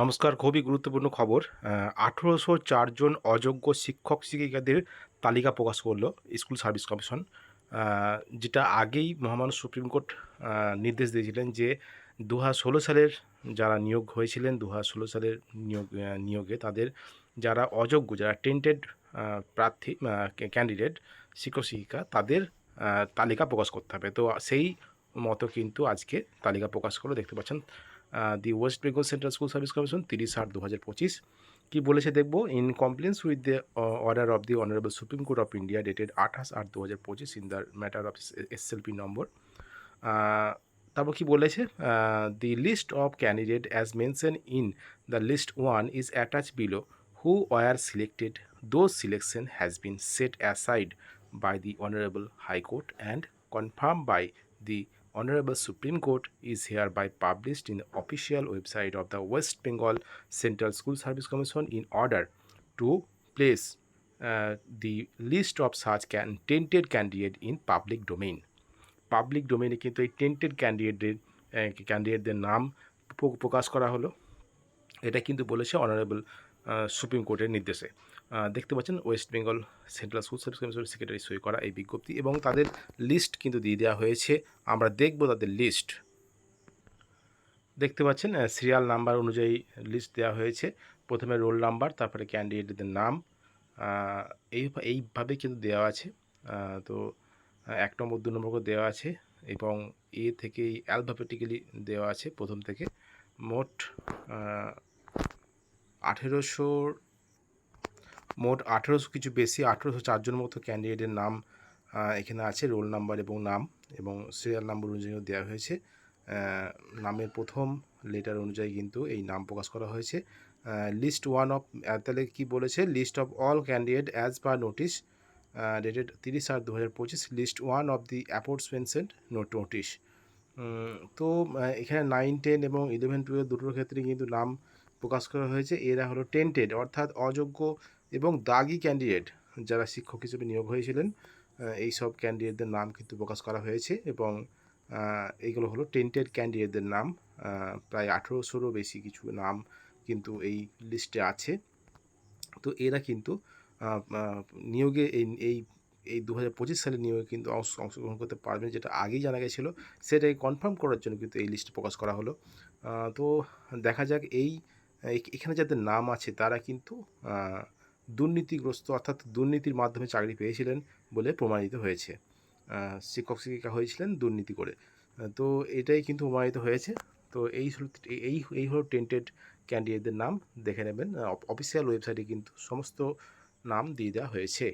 নমস্কার, খুবই গুরুত্বপূর্ণ খবর। আঠেরোশো চারজন অযোগ্য শিক্ষক, শিক্ষিকাদের তালিকা প্রকাশ করল স্কুল সার্ভিস কমিশন। যেটা আগেই মহামান্য সুপ্রিম কোর্ট নির্দেশ দিয়েছিলেন যে দু ষোলো সালের যারা নিয়োগ হয়েছিলেন দু ষোলো সালের নিয়োগ নিয়োগে তাদের যারা অযোগ্য, যারা টেন্টেড প্রার্থী ক্যান্ডিডেট, শিক্ষক, শিক্ষিকা, তাদের তালিকা প্রকাশ করতে হবে। তো সেই মতো কিন্তু আজকে তালিকা প্রকাশ করল, দেখতে পাচ্ছেন। The west Bengal central school service commission তিরিশ আট দু হাজার পঁচিশ কী বলেছে দেখব? In compliance with the order of the honourable supreme court of India dated আঠাশ আট দু হাজার পঁচিশ in the matter of SLP number তারপর কি বলেছে? The list of candidate as mention in the list one is attach below who were selected those selection has been set aside the Honorable High Court and confirmed by the Honorable Supreme Court is hereby published in the official website of the West Bengal Central School Service Commission in order to place uh, the list of such can tainted candidate in public domain. Public ডোমেনে কিন্তু এই tainted ক্যান্ডিডেটদের ক্যান্ডিডেটদের নাম প্র- প্রকাশ করা হলো এটা কিন্তু বলেছে অনারেবল সুপ্রিম কোর্টের নির্দেশে। দেখতে পাচ্ছেন west Bengal central school service কমিশনের সেক্রেটারি সই করা এই বিজ্ঞপ্তি এবং তাদের লিস্ট কিন্তু দিয়ে দেওয়া হয়েছে। আমরা দেখব তাদের লিস্ট দেখতে পাচ্ছেন সিরিয়াল নাম্বার অনুযায়ী লিস্ট দেওয়া হয়েছে। প্রথমে রোল নাম্বার তারপরে ক্যান্ডিডেটদের নাম। এই, এইভাবে কিন্তু দেওয়া আছে। তো এক নম্বর, দু নম্বর করে দেওয়া আছে এবং এ থেকে অ্যালফাবেটিক্যালি দেওয়া আছে প্রথম থেকে। মোট আঠেরোশোর মোট আঠেরোশো কিছু বেশি, আঠেরোশো চারজন মতো ক্যান্ডিডেটের নাম এখানে আছে রোল নাম্বার এবং নাম এবং সিরিয়াল নাম্বার অনুযায়ীও দেওয়া হয়েছে। নামের প্রথম লেটার অনুযায়ী কিন্তু এই নাম প্রকাশ করা হয়েছে। লিস্ট ওয়ান অফ তাহলে কি বলেছে? List of all candidate as per notice dated তিরিশ আট দু হাজার পঁচিশ list one of the appointments mentioned note notice তো এখানে নাইন টেন এবং ইলেভেন টুয়েলভ দুটোর ক্ষেত্রে কিন্তু নাম প্রকাশ করা হয়েছে। এরা হলো টেন্টেড অর্থাৎ অযোগ্য এবং দাগি ক্যান্ডিডেট যারা শিক্ষক হিসেবে নিয়োগ হয়েছিলেন। এই সব ক্যান্ডিডেটদের নাম কিন্তু প্রকাশ করা হয়েছে এবং আহ, এইগুলো হলো টেন্টেড ক্যান্ডিডেটদের নাম। প্রায় আঠেরোশোরও বেশি কিছু নাম কিন্তু এই লিস্টে আছে। তো এরা কিন্তু নিয়োগে এই এই এই দু হাজার পঁচিশ সালের নিয়োগে কিন্তু অংশ- অংশগ্রহণ করতে পারবেন, যেটা আগেই জানা গেছিল। সেটাই কনফার্ম করার জন্য কিন্তু এই লিস্ট প্রকাশ করা হলো। তো দেখা যাক এই এখানে যাদের নাম আছে, তারা কিন্তু দুর্নীতিগ্রস্ত অর্থাৎ দুর্নীতির মাধ্যমে চাকরি পেয়েছিলেন বলে প্রমাণিত হয়েছে। শিক্ষক শিক্ষিকা হয়েছিলেন দুর্নীতি করে। তো এটাই কিন্তু প্রমাণিত হয়েছে। তো এই এই এই হলো টেন্টেড ক্যান্ডিডেটদের নাম। দেখে নেবেন অফিসিয়াল ওয়েবসাইটে কিন্তু সমস্ত নাম দিয়ে দেওয়া হয়েছে।